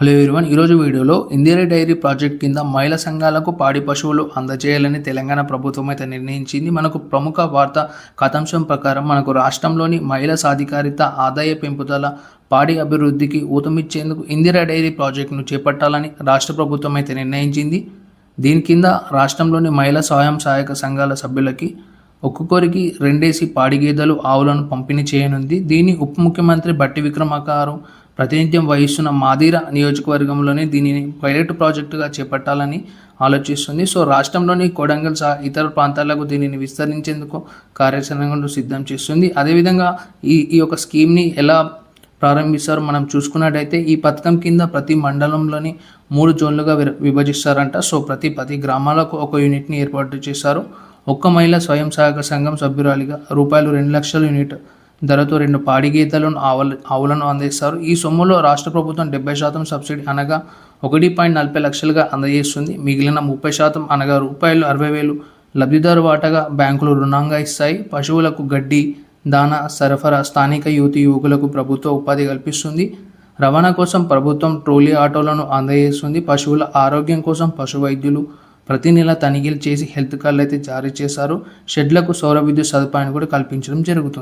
Hello everyone ఈరోజు వీడియోలో Indira dairy project కింద మహిళా సంఘాలకు పాడి పశువులు అందజేయాలని తెలంగాణ ప్రభుత్వం అయితే నిర్ణయించింది. మనకు ప్రముఖ వార్త కథాంశం ప్రకారం మనకు రాష్ట్రంలోని మహిళా సాధికారిత ఆదాయ పెంపుదల పాడి అభివృద్ధికి ఊతమిచ్చేందుకు ఇందిరా డైరీ ప్రాజెక్టును చేపట్టాలని రాష్ట్ర ప్రభుత్వం అయితే నిర్ణయించింది. దీని కింద రాష్ట్రంలోని మహిళా స్వయం సహాయక సంఘాల సభ్యులకి ఒక్కొక్కరికి రెండేసి పాడి గేదెలు ఆవులను పంపిణీ చేయనుంది. దీన్ని ఉప ముఖ్యమంత్రి బట్టి విక్రమార్క ప్రాతినిధ్యం వహిస్తున్న మాదిర నియోజకవర్గంలోనే దీనిని పైలట్ ప్రాజెక్టుగా చేపట్టాలని ఆలోచిస్తుంది. సో రాష్ట్రంలోని కొడంగల్ సహా ఇతర ప్రాంతాలకు దీనిని విస్తరించేందుకు కార్యాచరణను సిద్ధం చేస్తుంది. అదేవిధంగా ఈ ఈ యొక్క స్కీమ్ని ఎలా ప్రారంభిస్తారు మనం చూసుకున్నట్టయితే ఈ పథకం కింద ప్రతి మండలంలోని మూడు జోన్లుగా విభజిస్తారంట. సో ప్రతి పది గ్రామాలకు ఒక యూనిట్ని ఏర్పాటు చేశారు. ఒక్క మహిళ స్వయం సహాయక సంఘం సభ్యురాలిగా రూపాయలు రెండు లక్షల యూనిట్ ధరతో రెండు పాడి గీతలను ఆవుల ఆవులను అందిస్తారు. ఈ సొమ్ములో రాష్ట్ర ప్రభుత్వం డెబ్బై శాతం సబ్సిడీ అనగా ఒకటి పాయింట్ నలభై లక్షలుగా అందజేస్తుంది. మిగిలిన ముప్పై శాతం అనగా రూపాయలు అరవై వేలు లబ్ధిదారు వాటగా బ్యాంకులు రుణంగా ఇస్తాయి. పశువులకు గడ్డి దాన సరఫరా స్థానిక యువతి యువకులకు ప్రభుత్వ ఉపాధి కల్పిస్తుంది. రవాణా కోసం ప్రభుత్వం ట్రోలీ ఆటోలను అందజేస్తుంది. పశువుల ఆరోగ్యం కోసం పశు వైద్యులు ప్రతి నెల తనిఖీలు చేసి హెల్త్ కార్డులు అయితే జారీ చేశారు. షెడ్లకు సౌర విద్యుత్ సదుపాయాన్ని కూడా కల్పించడం జరుగుతుంది.